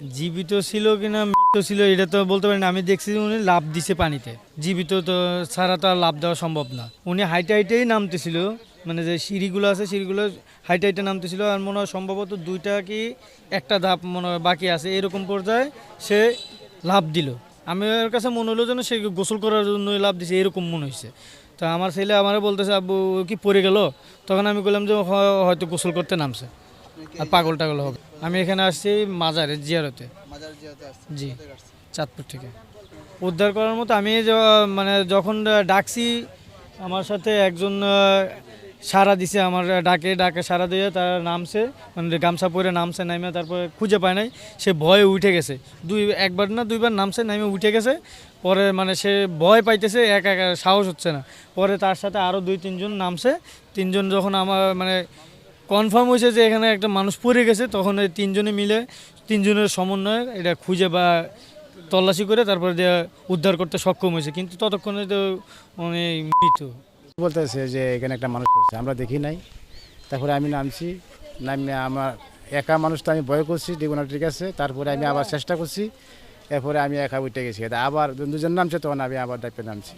জীবিত ছিল কিনা, মৃত ছিল, এটা তো বলতে পারি না। আমি দেখছি উনি লাভ দিছে পানিতে। জীবিত তো ছাড়া তো আর লাভ দেওয়া সম্ভব না। উনি হাইটে হাইটেই নামতেছিল। মানে যে সিঁড়িগুলো আছে, সিঁড়িগুলো হাইটে হাইটে নামতেছিল আর মনে হয় সম্ভবত দুইটা কি একটা ধাপ মনে হয় বাকি আছে। এরকম পর্যায়ে সে লাভ দিল। আমি ওর কাছে মনে হলো যেন সে গোসল করার জন্য লাভ দিছে, এরকম মনে হয়েছে তো আমার ছেলে আমারও বলতেছে, আব্বু কি পড়ে গেল? তখন আমি বললাম যে হয়তো গোসল করতে নামছে। আর পাগল টাগল হবে। আমি এখানে আসছি মাজারে জিয়ারতে। জি। চাঁদপুর থেকে। উদ্ধার করার মতো আমি মানে যখন ডাকছি আমার সাথে একজন সারা দিছে আমার ডাকে ডাকে সারা দিয়ে তার নামছে মানে গামছা পরে নামছে নামে তারপরে খুঁজে পায় নাই সে ভয়ে উঠে গেছে। দুই একবার না দুইবার নামছে নামে উঠে গেছে। পরে মানে সে ভয় পাইতেছে এক এক সাহস হচ্ছে না। পরে তার সাথে আরও দুই তিনজন নামছে। তিনজন যখন আমার মানে কনফার্ম হয়েছে যে এখানে একটা মানুষ পড়ে গেছে, তখন এই তিনজনে মিলে, তিনজনের সমন্বয়ে এটা খুঁজে বা তল্লাশি করে তারপরে উদ্ধার করতে সক্ষম হয়েছে। কিন্তু ততক্ষণে তো মানে মৃত বলতেছে যে এখানে একটা মানুষ পড়ছে, আমরা দেখি নাই। তারপরে আমি নামছি, নামে আমার একা মানুষ তো আমি ভয় করছি দেখুন ঠিক আছে, তারপরে আমি আবার চেষ্টা করছি, এরপরে আমি একা উঠে গেছি। আবার দুজন নামছে, তখন আমি আবার ডাইপে নামছি।